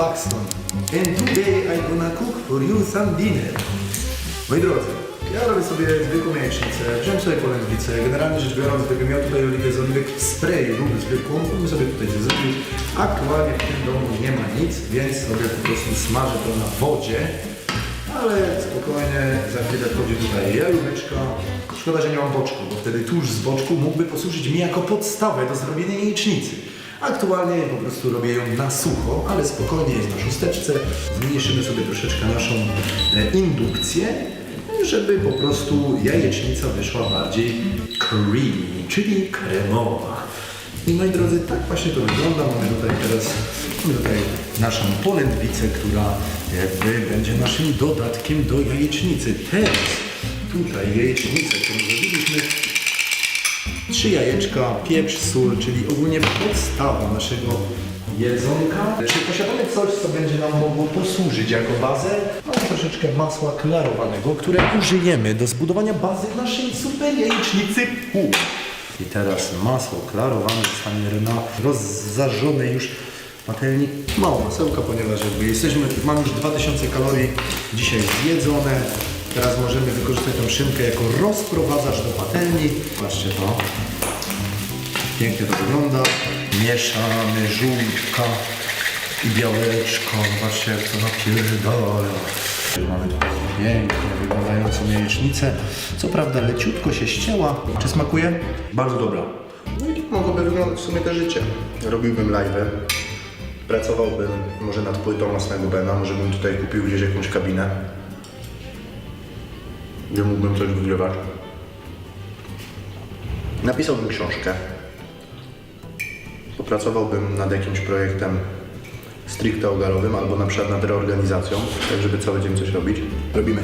Buxton and today I'm gonna cook for you some dinner. Moi drodzy, ja robię sobie zwykłą jajecznicę, wziąłem sobie polędwicę, generalnie rzecz biorąc, gdybym miał tutaj oliwę z oliwek w sprayu lub zwykłą, to bym sobie tutaj zrobił. Aktualnie w tym domu nie ma nic, więc sobie po prostu smażę to na wodzie, ale spokojnie, za chwilę wchodzi tutaj jajóweczka. Szkoda, że nie mam boczku, bo wtedy tuż z boczku mógłby posłużyć mi jako podstawę do zrobienia jajecznicy. Aktualnie po prostu robię ją na sucho, ale spokojnie jest na szósteczce. Zmniejszymy sobie troszeczkę naszą e, indukcję, żeby po prostu jajecznica wyszła bardziej creamy, czyli kremowa. I moi drodzy, tak właśnie to wygląda. Mamy tutaj teraz mamy tutaj naszą polędwicę, która jakby będzie naszym dodatkiem do jajecznicy. Teraz tutaj jajecznicę, którą zrobiliśmy, trzy jajeczka, pieprz, sól, czyli ogólnie podstawa naszego jedzonka. Czy posiadamy coś, co będzie nam mogło posłużyć jako bazę? Mamy troszeczkę masła klarowanego, które użyjemy do zbudowania bazy naszej super jajecznicy pół. I teraz masło klarowane zostanie na rozżarzonej już patelni. Mało masełka, ponieważ jakby jesteśmy, mamy już 2000 kalorii dzisiaj zjedzone. Teraz możemy wykorzystać tę szynkę jako rozprowadzacz do patelni. Patrzcie to. Pięknie to wygląda. Mieszamy żółtka i białeczko. Zobaczcie jak to napierdala. Mamy tutaj pięknie wyglądającą jajecznicę. Co prawda leciutko się ścięła. Czy smakuje? Bardzo dobra. No i tak mogłoby wyglądać w sumie te życie. Robiłbym live'y, pracowałbym może nad płytą własnego Bena, może bym tutaj kupił gdzieś jakąś kabinę, gdzie mógłbym coś wygrywać. Napisałbym książkę. Popracowałbym nad jakimś projektem stricte ogarowym albo na przykład nad reorganizacją, tak żeby cały dzień coś robić. Robimy.